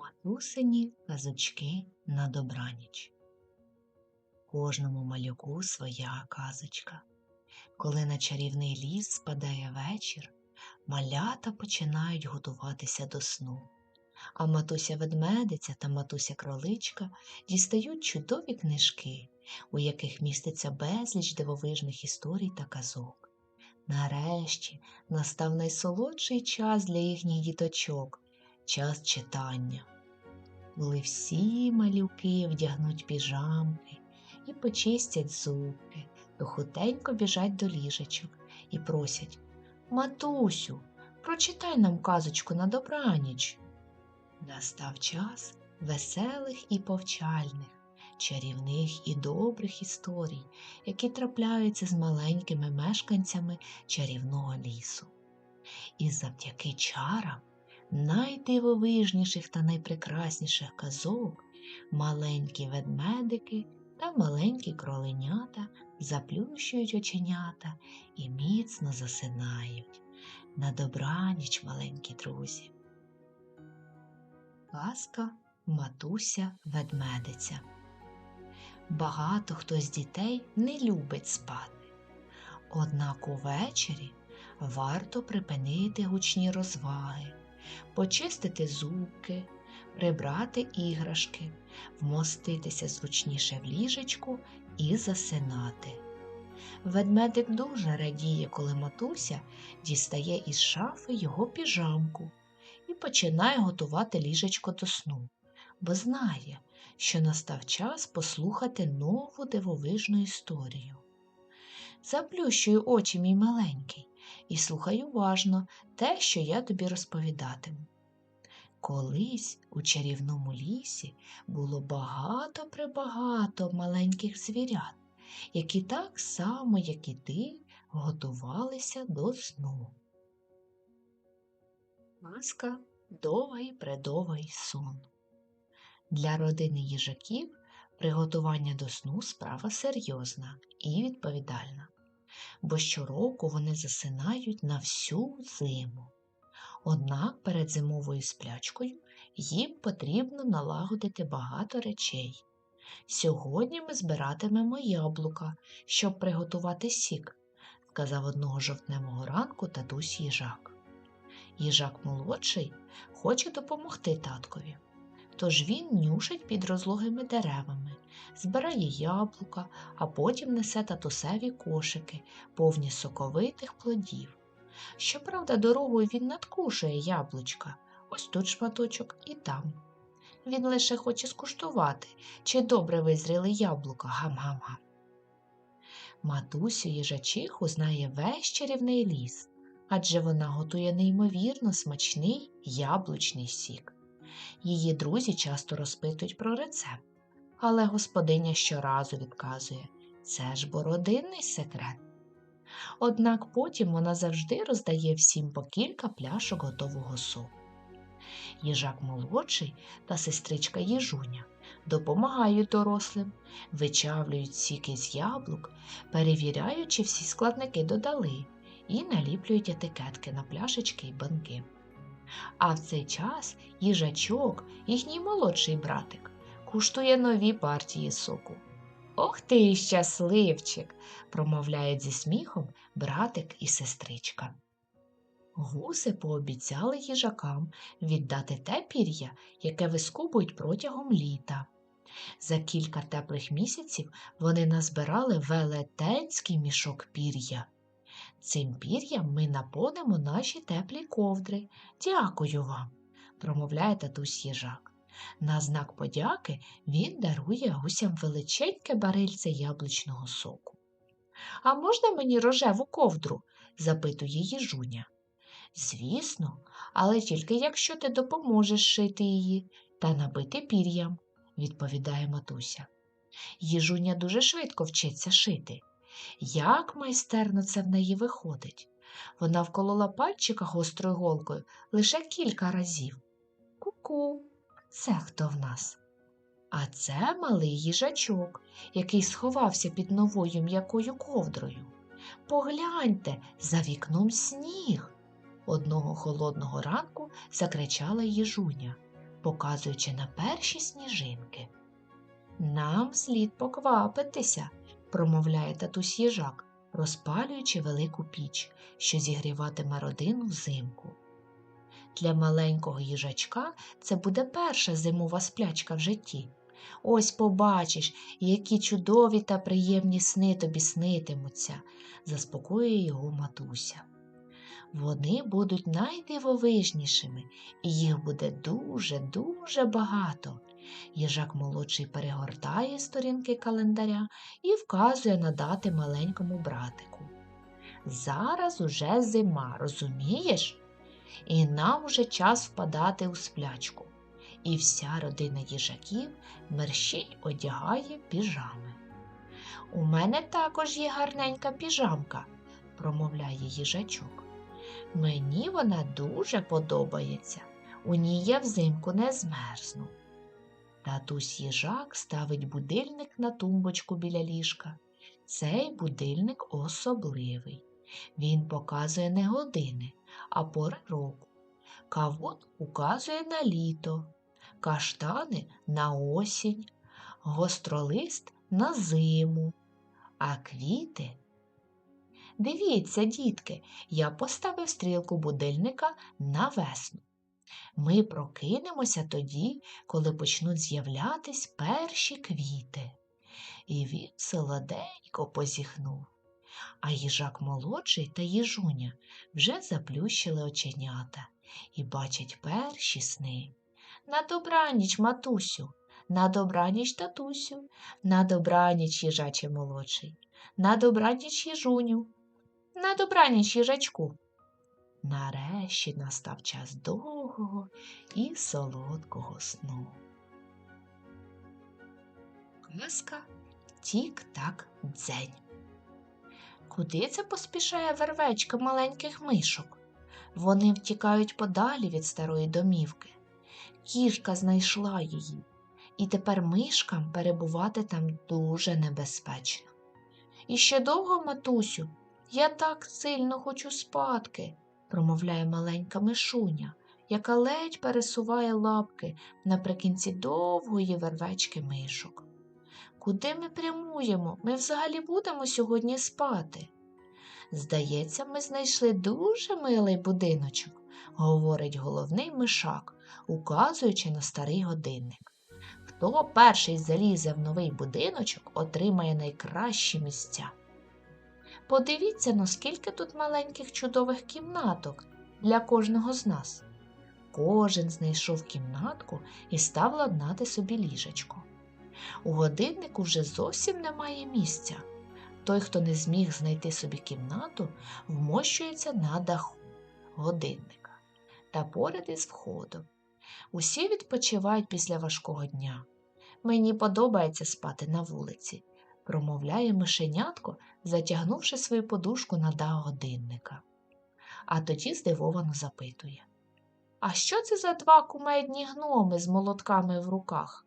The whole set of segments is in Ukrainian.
Матусині казочки на добраніч. Кожному малюку своя казочка. Коли на чарівний ліс спадає вечір, малята починають готуватися до сну. А матуся ведмедиця та матуся кроличка дістають чудові книжки, у яких міститься безліч дивовижних історій та казок. Нарешті настав найсолодший час для їхніх діточок час читання. Коли всі малюки вдягнуть піжамки і почистять зубки, то біжать до ліжечок і просять Матусю, прочитай нам казочку на добраніч. Настав час веселих і повчальних, чарівних і добрих історій, які трапляються з маленькими мешканцями чарівного лісу. І завдяки чарам найдивовижніших та найпрекрасніших казок маленькі ведмедики та маленькі кроленята заплющують оченята і міцно засинають. На добраніч, маленькі друзі. Казка матуся ведмедиця. Багато хто з дітей не любить спати. Однак увечері варто припинити гучні розваги, почистити зубки, прибрати іграшки, вмоститися зручніше в ліжечку і засинати. Ведмедик дуже радіє, коли матуся дістає із шафи його піжамку і починає готувати ліжечко до сну, бо знає, що настав час послухати нову дивовижну історію. Заплющую очі, мій маленький, і слухай уважно те, що я тобі розповідатиму. Колись у чарівному лісі було багато пребагато маленьких звірят, які так само, як і ти, готувалися до сну. Маска довгий предовгий сон. Для родини їжаків приготування до сну справа серйозна і відповідальна, бо щороку вони засинають на всю зиму. Однак перед зимовою сплячкою їм потрібно налагодити багато речей. Сьогодні ми збиратимемо яблука, щоб приготувати сік, сказав одного жовтневого ранку татусь їжак. Їжак молодший хоче допомогти таткові. Тож він нюшить під розлогими деревами, збирає яблука, а потім несе татусеві кошики, повні соковитих плодів. Щоправда, дорогою він надкушує яблучка, ось тут шматочок і там. Він лише хоче скуштувати, чи добре визріли яблука гам-гам-гам. Матусю їжачиху знає весь чарівний ліс, адже вона готує неймовірно смачний яблучний сік. Її друзі часто розпитують про рецепт, але господиня щоразу відказує це ж бо родинний секрет. Однак потім вона завжди роздає всім по кілька пляшок готового соку. Їжак молодший та сестричка їжуня допомагають дорослим, вичавлюють сіки з яблук, перевіряють, чи всі складники додали, і наліплюють етикетки на пляшечки й банки. А в цей час їжачок, їхній молодший братик, куштує нові партії соку. Ох ти, щасливчик, промовляють зі сміхом братик і сестричка. Гуси пообіцяли їжакам віддати те пір'я, яке вискубують протягом літа. За кілька теплих місяців вони назбирали велетенський мішок пір'я. Цим пір'ям ми наповнимо наші теплі ковдри. Дякую вам, промовляє татусь їжак. На знак подяки він дарує гусям величеньке барильце яблучного соку. А можна мені рожеву ковдру? запитує їжуня. Звісно, але тільки якщо ти допоможеш шити її та набити пір'ям, відповідає матуся. Їжуня дуже швидко вчиться шити. Як майстерно це в неї виходить? Вона вколола пальчика гострою голкою лише кілька разів. Ку-ку, це хто в нас? А це малий їжачок, який сховався під новою м'якою ковдрою. Погляньте, за вікном сніг. Одного холодного ранку закричала їжуня. показуючи на перші сніжинки. Нам слід поквапитися, промовляє татусь їжак, розпалюючи велику піч, що зігріватиме родину взимку. Для маленького їжачка це буде перша зимова сплячка в житті. Ось побачиш, які чудові та приємні сни тобі снитимуться, заспокоює його матуся. Вони будуть найдивовижнішими, і їх буде дуже-дуже багато. Їжак молодший перегортає сторінки календаря і вказує на дати маленькому братику. Зараз уже зима, розумієш? І нам уже час впадати у сплячку. І вся родина їжаків мерщій одягає піжами. У мене також є гарненька піжамка, промовляє їжачок. Мені вона дуже подобається. У ній я взимку не змерзну. Татусь їжак ставить будильник на тумбочку біля ліжка. Цей будильник особливий. Він показує не години, а пори року. Кавун указує на літо, каштани на осінь, гостролист на зиму, а квіти. Дивіться, дітки, я поставив стрілку будильника на весну. Ми прокинемося тоді, коли почнуть з'являтись перші квіти. І він солоденько позіхнув. А їжак молодший та їжуня вже заплющили оченята і бачать перші сни. На добраніч, матусю, на добраніч, татусю, на добраніч, їжаче молодший, на добраніч, їжуню, на добраніч, їжачку. Нарешті настав час довгого і солодкого сну. Казка тік-так дзень. Куди це поспішає вервечка маленьких мишок? Вони втікають подалі від старої домівки. Кішка знайшла її, і тепер мишкам перебувати там дуже небезпечно. І ще довго, матусю, я так сильно хочу спадки, промовляє маленька мишуня, яка ледь пересуває лапки наприкінці довгої вервечки мишок. Куди ми прямуємо? Ми взагалі будемо сьогодні спати. Здається, ми знайшли дуже милий будиночок, говорить головний мишак, указуючи на старий годинник. Хто перший залізе в новий будиночок, отримає найкращі місця. Подивіться, наскільки тут маленьких чудових кімнаток для кожного з нас. Кожен знайшов кімнатку і став ладнати собі ліжечко. У годиннику вже зовсім немає місця. Той, хто не зміг знайти собі кімнату, вмощується на даху годинника та поряд із входом. Усі відпочивають після важкого дня. Мені подобається спати на вулиці, промовляє мишенятко, затягнувши свою подушку на дах годинника. А тоді здивовано запитує А що це за два кумедні гноми з молотками в руках?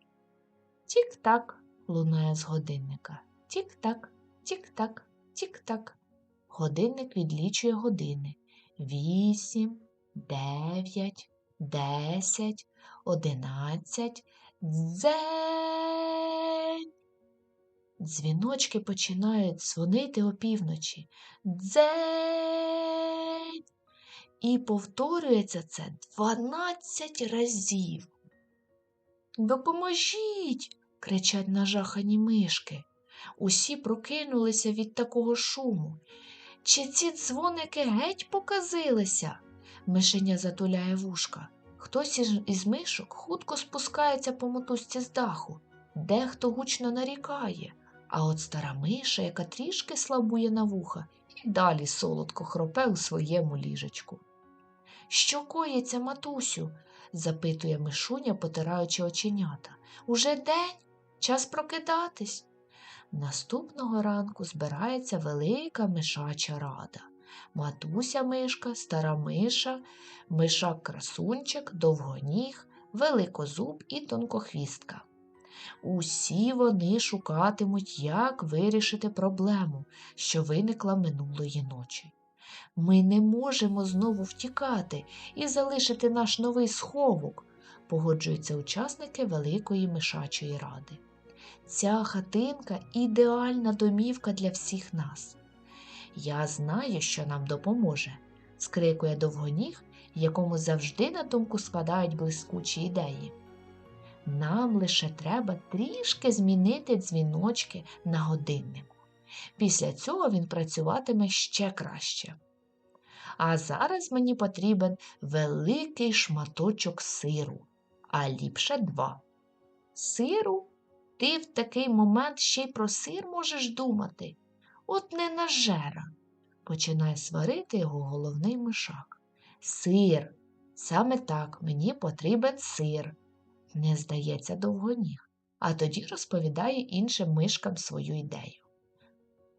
Тік-так, лунає з годинника. Тік-так, тік-так, тік-так. Годинник відлічує години. Вісім, дев'ять, десять, одинадцять. Дзень. Дзвіночки починають дзвонити опівночі. Дзень. І повторюється це дванадцять разів. Допоможіть. кричать нажахані мишки. Усі прокинулися від такого шуму. Чи ці дзвоники геть показилися? Мишеня затуляє вушка. Хтось із мишок хутко спускається по мотузці з даху, дехто гучно нарікає, а от стара миша, яка трішки слабує на вуха, і далі солодко хропе у своєму ліжечку. Що коїться, матусю? запитує мишуня, потираючи оченята. Уже день, час прокидатись. Наступного ранку збирається велика мишача рада. Матуся мишка, стара миша, мишак красунчик, довгоніг, великозуб і тонкохвістка. Усі вони шукатимуть, як вирішити проблему, що виникла минулої ночі. Ми не можемо знову втікати і залишити наш новий сховок. погоджуються учасники Великої мишачої ради. Ця хатинка ідеальна домівка для всіх нас. Я знаю, що нам допоможе, скрикує довгоніг, якому завжди на думку спадають блискучі ідеї. Нам лише треба трішки змінити дзвіночки на годиннику. Після цього він працюватиме ще краще. А зараз мені потрібен великий шматочок сиру, а ліпше два. Сиру? Ти в такий момент ще й про сир можеш думати. От не нажера, починає сварити його головний мишак. Сир, саме так мені потрібен сир, не здається довгоніг, а тоді розповідає іншим мишкам свою ідею.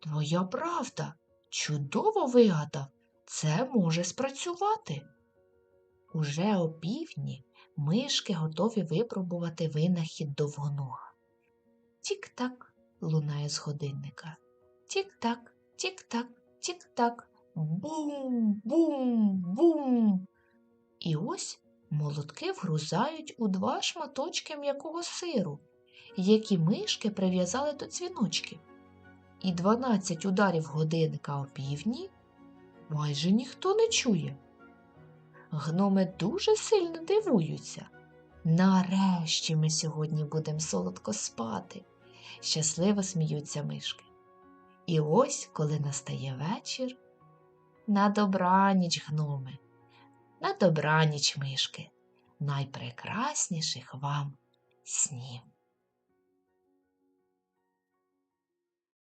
Твоя правда, чудово вигадав, це може спрацювати. Уже опівдні мишки готові випробувати винахід довгонога. Тік-так лунає з годинника. Тік-так, тік-так, тік-так. Бум, бум, бум. І ось молотки вгрузають у два шматочки м'якого сиру, які мишки прив'язали до дзвіночків. І дванадцять ударів годинника опівдні майже ніхто не чує. Гноми дуже сильно дивуються. Нарешті ми сьогодні будемо солодко спати, щасливо сміються мишки. І ось, коли настає вечір, на добраніч, гноми, на добраніч, мишки, найпрекрасніших вам снів.